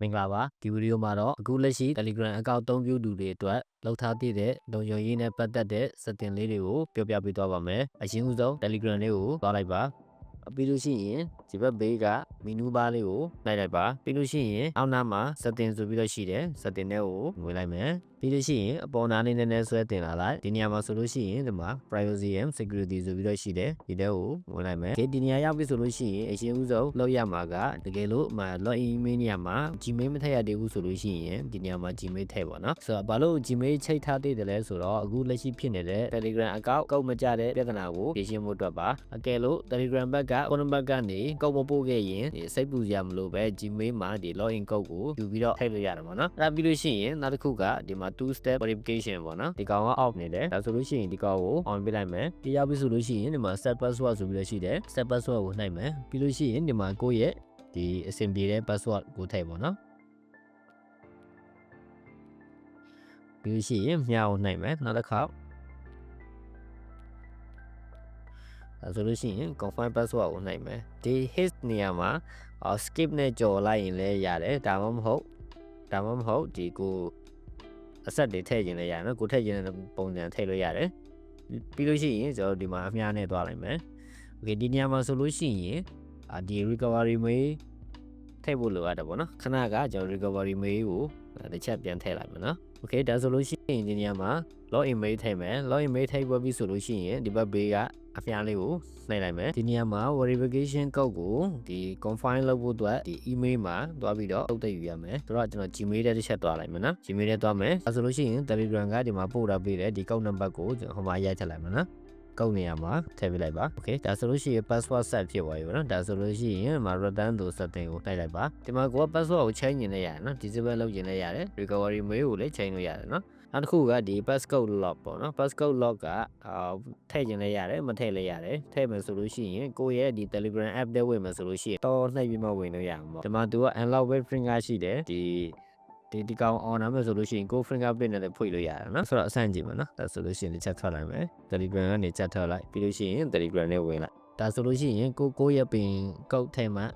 မင်္ဂလာပါဒီဗီဒီယိုမှာတော့အခုလက်ရှိ Telegram အကောင့်အသုံးပြုသူတွေအတွက်လောက်ထားသည့်တဲ့လုံခြုံရေးနဲ့ပတ်သက်တဲ့ setting လေးတွေကိုပြောပြပေးသွားပါမယ်အရင်ဦးဆုံး Telegram လေးကိုသွားလိုက်ပါ ပြီးလို့ရှိရင်ဒီဘက်ဘေးကမီနူးဘားလေးကိုနှိုက်လိုက်ပါပြီးလို့ရှိရင်အောက်နားမှာ setting ဆိုပြီးတော့ရှိတယ် setting တွေကိုဝင်လိုက်မယ်ပြီးလို့ရှိရင်အပေါ်နားလေးနည်းနည်းဆွဲတင်လာလိုက်ဒီနေရာမှာဆိုလို့ရှိရင်ဒီမှာ privacy and security ဆိုပြီးတော့ရှိတယ်ဒီတဲကိုဝင်လိုက်မယ်ဒီနေရာရောက်ပြီဆိုလို့ရှိရင်အရင်ဦးဆုံးလောက်ရမှာကတကယ်လို့မှာ login email နေရာမှာ Gmail မထည့်ရသေးဘူးဆိုလို့ရှိရင်ဒီနေရာမှာ Gmail ထည့်ပါနော်ဆိုတော့ဘာလို့ Gmail ချိတ်ထားသေးတယ်လဲဆိုတော့အခုလက်ရှိဖြစ်နေတဲ့ Telegram account ကောက်မကြတဲ့ပြဿနာကိုဖြေရှင်းဖို့အတွက်ပါအကယ်လို့ Telegram ဘက်ကဖုန်းဘက်ကနေကောက်မပို့ခဲ့ရင်ဒီစိတ်ပူစရာမလိုပဲ Gmail မှာဒီ login code ကိုယူပြီးတော့ထည့်လို့ရတယ်ပေါ့နော်အဲ့ဒါပြီးလို့ရှိရင်နောက်တစ်ခုကဒီမှာ two step verification ပေါ့နော်ဒီကောင်က off နေတယ်ဒါဆိုလို့ရှိရင်ဒီကောင်ကို on ပေးလိုက်မယ်ဒီရောက်ပြီဆိုလို့ရှိရင်ဒီမှာ set password ဆိုပြီးတော့ရှိတယ် set password ကိုနှိုက်မယ်ပြီးလို့ရှိရင်ဒီမှာကိုယ့်ရဲ့ဒီအဆင်ပြေတဲ့ password ကိုထည့်ပေါ့နော်ပြီးလို့ရှိရင်မြားကိုနှိုက်မယ်နောက်တစ်ခါ အဲဆိုလို့ရှိရင် confirm password ကိုနိုင်မယ်ဒီ his နေရာမှာ skip နဲ့ကြော်လိုက်ရင်လည်းရတယ်ဒါမှမဟုတ်ဒါမှမဟုတ်ဒီကိုအဆက်တွေထည့်ခြင်းလည်းရတယ်နော်ကိုထည့်ခြင်းတဲ့ပုံစံထည့်လို့ရတယ်ပြီးလို့ရှိရင်ကျွန်တော်ဒီမှာအများနဲ့သွားလိုက်မယ် okay ဒီနေရာမှာဆိုလို့ရှိရင်အာဒီ recovery mail ထည့်ဖို့လိုအပ်တယ်ပေါ့နော်ခဏကကျွန်တော် recovery mail ကိုတစ်ချက်ပြန်ထည့်လိုက်မယ်နော် โอเคဒါဆိုလို့ရှိရင်ဒီနေရာမှာ login mail ထည့်မယ် login mail ထည့်ပြီးဆိုလို့ရှိရင်ဒီဘက်ဘေးကအဖျားလေးကိုနှိပ်လိုက်မယ်ဒီနေရာမှာ verification code ကိုဒီ confirm လုပ်ဖို့အတွက်ဒီ email မှာတွားပြီးတော့အုပ်သိယူရမယ်ဆိုတော့ကျွန်တော် gmail တဲ့တစ်ချက်တွားလိုက်မယ်နော် gmail တဲ့တွားမယ်အဲဆိုလို့ရှိရင် telegram ကဒီမှာပို့တာပေးတယ်ဒီ code number ကိုကျွန်တော်ဟိုမှာရိုက်ထည့်လိုက်မယ်နော် ကုတ်နေရမှာထည့်ပေးလိုက်ပါ okay ဒါဆိုလို့ရှိရင် password set ဖြစ်သွားပြီဗောနော်ဒါဆိုလို့ရှိရင်မှာ return to setting ကိုလိုက်လိုက်ပါဒီမှာကိုက password ကို change နေရတယ်နော် disable လုပ်နေရတယ် recovery mail ကိုလည်း change လုပ်ရတယ်နော်နောက်တစ်ခုကဒီ passcode lock ပေါ့နော် passcode lock ကအာထည့်ခြင်းလည်းရတယ်မထည့်လည်းရတယ်ထည့်မယ်ဆိုလို့ရှိရင်ကိုရဲ့ဒီ Telegram app တဲ့ဝင်မယ်ဆိုလို့ရှိရင်တော်နှိပ်ပြီးမှဝင်လို့ရမှာပေါ့ဒီမှာသူက unlock with finger ရှိတယ်ဒီ ဒီဒီကောင် on နာမယ်ဆိုလို့ရှိရင်ကို fingerprint နဲ့လည်းဖွင့်လို့ရတယ်နော်ဆိုတော့အဆန့်ကြည့်ပါနော်ဒါဆိုလို့ရှိရင်တစ်ချက်ထွက်လိုက်မယ် Telegram ကနေချက်ထွက်လိုက်ပြီးလို့ရှိရင် Telegram နဲ့ဝင်လိုက်ဒါဆိုလို့ရှိရင်ကိုကိုရဲ့ပင်ကုတ်ထဲမှာ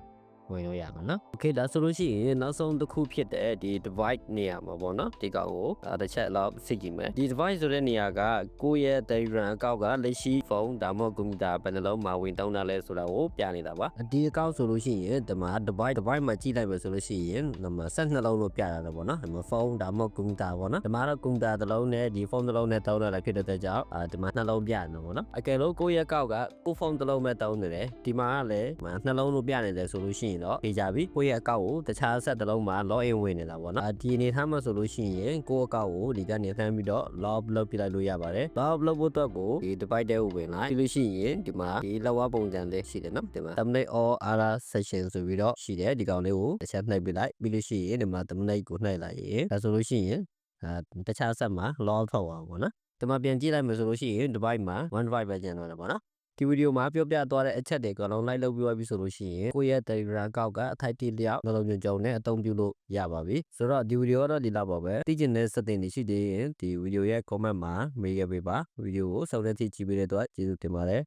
ဝင်လို့ရမှာနော်။ Okay ဒါဆိုလို့ရှိရင်နောက်ဆုံးတစ်ခုဖြစ်တဲ့ဒီ device နေရာမှာပေါ့နော်ဒီကောင်ကိုအဲတစ်ချက်လောက်စစ်ကြည့်မယ်။ဒီ device ဆိုတဲ့နေရာကကိုယ့်ရဲ့ Telegram account ကလက်ရှိဖုန်းဒါမှမဟုတ်ကွန်ပျူတာဘယ်နှလုံးမှာဝင်တောင်းတာလဲဆိုတာကိုပြနေတာပါ။ဒီ account ဆိုလို့ရှိရင်ဒီမှာ device device မှာကြည့်လိုက်မယ်ဆိုလို့ရှိရင်ဒီမှာ12လုံးလို့ပြတာတော့ပေါ့နော်။ဒီမှာဖုန်းဒါမှမဟုတ်ကွန်ပျူတာပေါ့နော်။ဒီမှာတော့ကွန်ပျူတာတစ်လုံးနဲ့ဒီဖုန်းတစ်လုံးနဲ့တောင်းတာလည်းဖြစ်တဲ့အတွက်ကြောင့်အာဒီမှာနှလုံးပြနေပေါ့နော်။အကယ်လို့ကိုယ့်ရဲ့ account ကကိုယ်ဖုန်းတစ်လုံးပဲတောင်းနေတယ်။ဒီမှာကလည်းနှလုံးလို့ပြနေတယ်ဆိုလို့ရှိရင်တော့ပြေးကြပြီကိုယ့်ရဲ့အကောက်ကိုတခြားဆက်တစ်လုံးမှာ login ဝင်နေတာပေါ့နော်ဒီအနေထားမှာဆိုလို့ရှိရင်ကိုယ့်အကောက်ကိုဒီကနေလှမ်းပြီးတော့ log လုပ်ပြလိုက်လို့ရပါတယ် log လုပ်ဖို့အတွက်ကိုဒီ device တဲကိုဝင်လိုက်ပြီးလို့ရှိရင်ဒီမှာဒီလောက်ဝပုံစံလေးရှိတယ်နော်ဒီမှာ thumbnail or other section ဆိုပြီးတော့ရှိတယ်ဒီကောင်လေးကိုတစ်ချက်နှိပ်ပြလိုက်ပြီးလို့ရှိရင်ဒီမှာ thumbnail ကိုနှိပ်လိုက်ရင်ဒါဆိုလို့ရှိရင်အဲတခြားဆက်မှာ log ထုတ်အောင်ပေါ့နော်ဒီမှာပြန်ကြည့်လိုက်မယ်ဆိုလို့ရှိရင် device မှာ one device ပဲကျန်တော့တယ်ပေါ့နော် ဒီဗီဒီယိုမှာပြောပြသွားတဲ့အချက်တွေကလုံးလိုက်လုပ်ပြီးပြီဆိုလို့ရှိရင်ကိုယ့်ရဲ့ Telegram ကောက်ကအထိုက်တိလျောက်လုံးလုံးကြုံကြုံနဲ့အသုံးပြုလို့ရပါပြီဆိုတော့ဒီဗီဒီယိုကတော့ဒီလောက်ပါပဲသိချင်တဲ့ setting တွေရှိသေးရင်ဒီဗီဒီယိုရဲ့ comment မှာမေးခဲ့ပေးပါဗီဒီယိုကိုစောင့်နေကြည့်ပေးတဲ့အတွက်ကျေးဇူးတင်ပါတယ်